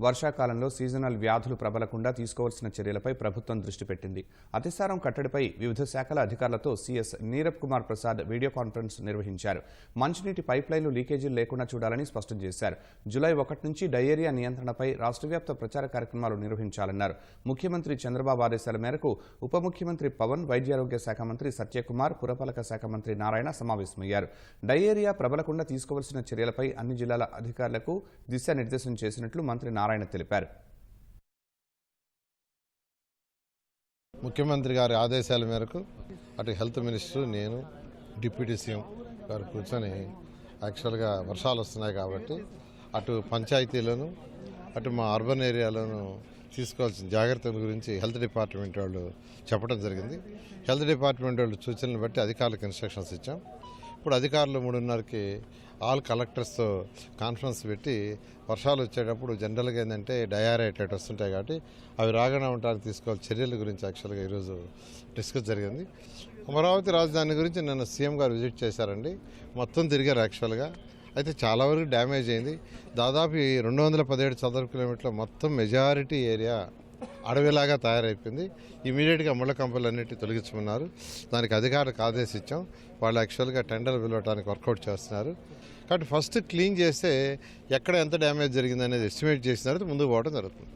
వర్షాకాలంలో సీజనల్ వ్యాధులు ప్రబలకుండా తీసుకోవాల్సిన చర్యలపై ప్రభుత్వం దృష్టి పెట్టింది. అతిసారం కట్టడిపై వివిధ శాఖల అధికారులతో CS Neerabh Kumar Prasad video conference నిర్వహించారు. మంచినీటి పైప్లైన్లు లీకేజీలు లేకుండా చూడాలని స్పష్టం చేశారు. జూలై ఒకటి నుంచి డయేరియా నియంత్రణపై రాష్ట్ర వ్యాప్త ప్రచార కార్యక్రమాలు నిర్వహించాలన్నారు. ముఖ్యమంత్రి చంద్రబాబు ఆదేశాల మేరకు ఉప ముఖ్యమంత్రి పవన్ వైద్యారోగ్య శాఖ మంత్రి సత్యకుమార్ పురపాలక శాఖ మంత్రి నారాయణ సమావేశమయ్యారు. డయేరియా ప్రబలకుండా తీసుకోవాల్సిన చర్యలపై అన్ని జిల్లాల అధికారులకు దిశానిర్దేశం చేసినట్లు మంత్రి నారాయణ తెలిపారు. ముఖ్యమంత్రి గారి ఆదేశాల మేరకు అటు హెల్త్ మినిస్టర్ నేను డిప్యూటీ సీఎం గారు కూర్చొని యాక్చువల్గా వర్షాలు వస్తున్నాయి కాబట్టి అటు పంచాయతీలను అటు మా అర్బన్ ఏరియాలోను తీసుకోవాల్సిన జాగ్రత్తల గురించి హెల్త్ డిపార్ట్మెంట్ వాళ్ళు చెప్పడం జరిగింది. హెల్త్ డిపార్ట్మెంట్ వాళ్ళు సూచనలు బట్టి అధికారులకు ఇన్స్ట్రక్షన్స్ ఇచ్చాం. ఇప్పుడు అధికారులు మూడున్నరకి ఆల్ కలెక్టర్స్తో కాన్ఫరెన్స్ పెట్టి వర్షాలు వచ్చేటప్పుడు జనరల్గా ఏంటంటే డయారియా వస్తుంటాయి కాబట్టి అవి రాకుండా ఉండడానికి తీసుకోవాలి. చర్యల గురించి యాక్చువల్గా ఈరోజు డిస్కస్ జరిగింది. అమరావతి రాజధాని గురించి నిన్న సీఎం గారు విజిట్ చేశారండి. మొత్తం తిరిగారు యాక్చువల్గా. అయితే చాలా వరకు డ్యామేజ్ అయింది. దాదాపు ఈ రెండు వందల పదిహేడు చదరపు కిలోమీటర్ల మొత్తం మెజారిటీ ఏరియా అడవిలాగా తయారైపోయింది. ఇమీడియట్గా ముళ్ళ కంపెనీలు అన్నిటి తొలగించమన్నారు. దానికి అధికారులకు ఆదేశించాం. వాళ్ళు యాక్చువల్గా టెండర్ పిలవడానికి వర్కౌట్ చేస్తున్నారు. కాబట్టి ఫస్ట్ క్లీన్ చేస్తే ఎక్కడ ఎంత డ్యామేజ్ జరిగిందనేది ఎస్టిమేట్ చేసిన తర్వాత ముందుకు పోవడం జరుగుతుంది.